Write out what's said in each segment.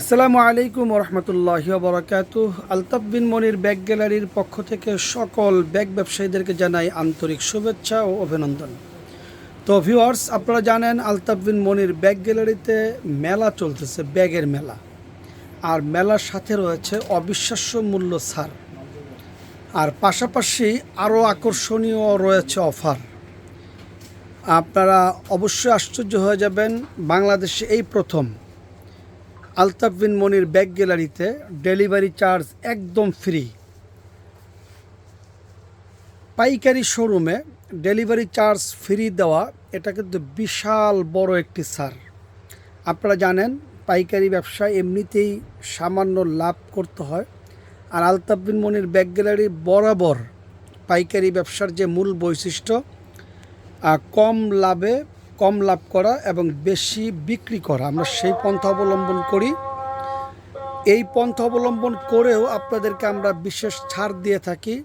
আসসালামু আলাইকুম রহমতুল্লাহ বরকাত আলতাফ বিন মনির ব্যাগ গ্যালারির পক্ষ থেকে সকল ব্যাগ ব্যবসায়ীদেরকে জানাই আন্তরিক শুভেচ্ছা ও অভিনন্দন। তো ভিউয়ার্স আপনারা জানেন আলতাফ বিন মনির ব্যাগ গ্যালারিতে মেলা চলতেছে, ব্যাগের মেলা। আর মেলার সাথে রয়েছে অবিশ্বাস্য মূল্য ছাড়। আর পাশাপাশি আরও আকর্ষণীয় রয়েছে অফার। আপনারা অবশ্যই আশ্চর্য হয়ে যাবেন, বাংলাদেশে এই প্রথম। আলতাফ বিন মনির ব্যাগ গ্যালারিতে ডেলিভারি চার্জ একদম ফ্রি। পাইকারি শোরুমে ডেলিভারি চার্জ ফ্রি দেওয়া, এটা কিন্তু বিশাল বড় একটি সার। আপনারা জানেন, পাইকারি ব্যবসায় এমনিতেই সামান্য লাভ করতে হয়। আর আলতাফ বিন মনির ব্যাগ গ্যালারি বরাবর পাইকারি ব্যবসার যে মূল বৈশিষ্ট্য কম লাভে কম লাভ করা এবং বেশি বিক্রি করা। আমরা সেই পন্থা অবলম্বন করি। এই পন্থা অবলম্বন করেও আপনাদেরকে আমরা বিশেষ ছাড় দিয়ে থাকি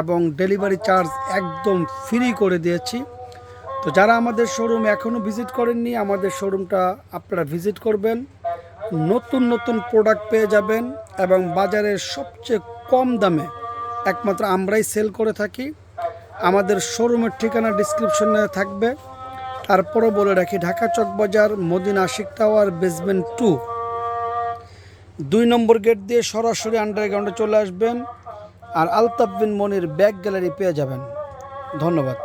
এবং ডেলিভারি চার্জ একদম ফ্রি করে দিয়েছি। তো যারা আমাদের শোরুম এখনও ভিজিট করেননি, আমাদের শোরুমটা আপনারা ভিজিট করবেন। নতুন নতুন প্রোডাক্ট পেয়ে যাবেন এবং বাজারের সবচেয়ে কম দামে একমাত্র আমরাই সেল করে থাকি। আমাদের শোরুমের ঠিকানা ডিসক্রিপশনে থাকবে। তারপরও বলে রাখি, Dhaka Chawkbazar, Madina Ashiq tower, basement two. দুই নম্বর গেট দিয়ে সরাসরি আন্ডারগ্রাউন্ডে চলে আসবেন আর আলতাফ বিন মনির ব্যাক গ্যালারি পেয়ে যাবেন। ধন্যবাদ।